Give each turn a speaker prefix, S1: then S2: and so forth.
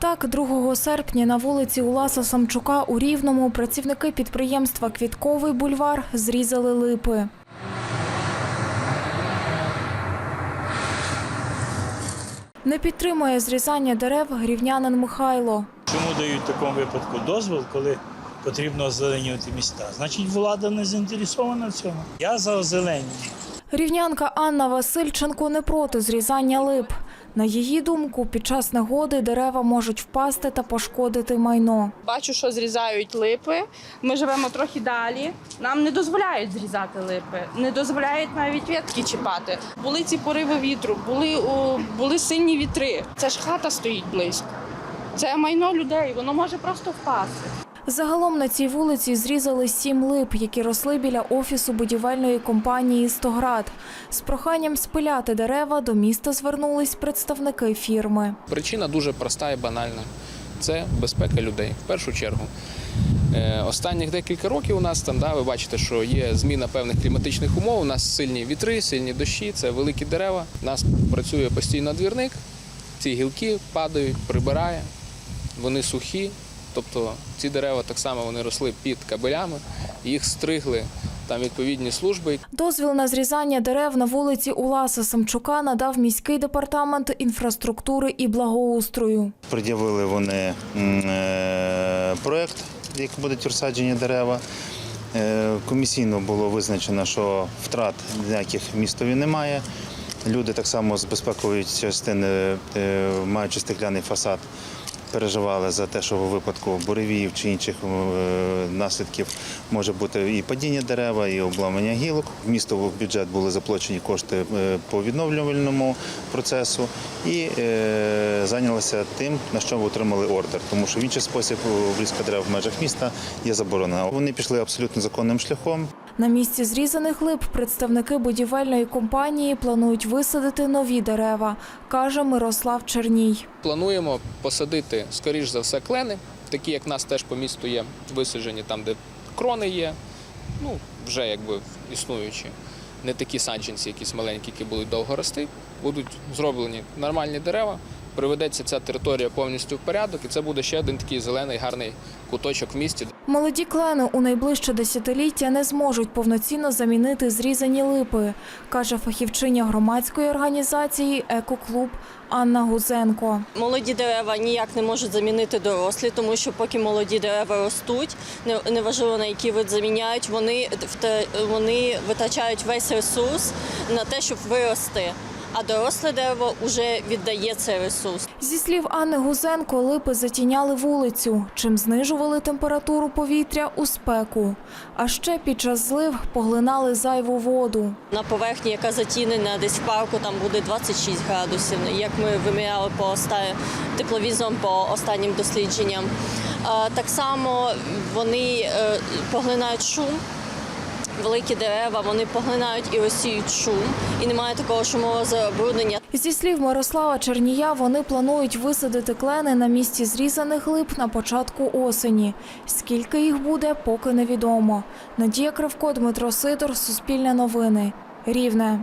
S1: Так, 2 серпня на вулиці Уласа Самчука у Рівному працівники підприємства Квітковий бульвар зрізали липи. Не підтримує зрізання дерев грівнянин Михайло.
S2: Чому дають в такому випадку дозвіл, коли потрібно озеленювати міста? Значить, влада не заінтересована в цьому. Я за озеленення.
S1: Рівнянка Анна Васильченко не проти зрізання лип. На її думку, під час негоди дерева можуть впасти та пошкодити майно.
S3: Бачу, що зрізають липи. Ми живемо трохи далі. Нам не дозволяють зрізати липи, не дозволяють навіть ветки чіпати. Були ці пориви вітру, були, були сильні вітри. Це ж хата стоїть близько. Це майно людей, воно може просто впасти.
S1: Загалом на цій вулиці зрізали сім лип, які росли біля офісу будівельної компанії «Стоград». З проханням спиляти дерева до міста звернулись представники фірми.
S4: Причина дуже проста і банальна. Це безпека людей в першу чергу. Е, Останніх декілька років у нас там, да, ви бачите, що є зміна певних кліматичних умов. У нас сильні вітри, сильні дощі, це великі дерева. У нас працює постійно двірник, ці гілки падають, прибирає, вони сухі. Тобто ці дерева так само вони росли під кабелями, їх стригли там відповідні служби.
S1: Дозвіл на зрізання дерев на вулиці Уласа Самчука надав міський департамент інфраструктури і благоустрою.
S5: Пред'явили вони е, проект, як будуть розсаджені дерева. Е, Комісійно було визначено, що втрат ніяких містові немає. Люди так само з безпекової частини, е, маючи стекляний фасад, переживали за те, що у випадку буревіїв чи інших е, наслідків може бути і падіння дерева, і обламання гілок. В місто в бюджет були заплачені кошти е, по відновлювальному процесу і е, зайнялися тим, на що отримали ордер, тому що в інший спосіб обрізка дерев в межах міста є заборонена. Вони пішли абсолютно законним шляхом.
S1: На місці зрізаних лип представники будівельної компанії планують висадити нові дерева, каже Мирослав Черній.
S4: Плануємо посадити, скоріш за все, клени, такі як в нас теж по місту є, висаджені там, де крони є, ну, вже якби існуючі. Не такі саджанці, якісь маленькі, які будуть довго рости, будуть зроблені нормальні дерева. Приведеться ця територія повністю в порядок, і це буде ще один такий зелений гарний куточок в місті.
S1: Молоді клени у найближче десятиліття не зможуть повноцінно замінити зрізані липи, каже фахівчиня громадської організації Екоклуб Анна Гузенко.
S6: Молоді дерева ніяк не можуть замінити дорослі, тому що поки молоді дерева ростуть, неважливо на який вид заміняють, вони, вони витрачають весь ресурс на те, щоб вирости. А доросле дерево вже віддає цей ресурс.
S1: Зі слів Анни Гузенко, липи затіняли вулицю, чим знижували температуру повітря у спеку. А ще під час злив поглинали зайву воду.
S6: На поверхні, яка затінена десь в парку, там буде 26 градусів, як ми виміряли по тепловізором по останнім дослідженням. Так само вони е, поглинають шум. Великі дерева вони поглинають і розсіють шум, і немає такого шумового забруднення.
S1: Зі слів Мирослава Чернія, вони планують висадити клени на місці зрізаних лип на початку осені. Скільки їх буде, поки невідомо. Надія Кривко, Дмитро Сидор, Суспільне новини. Рівне.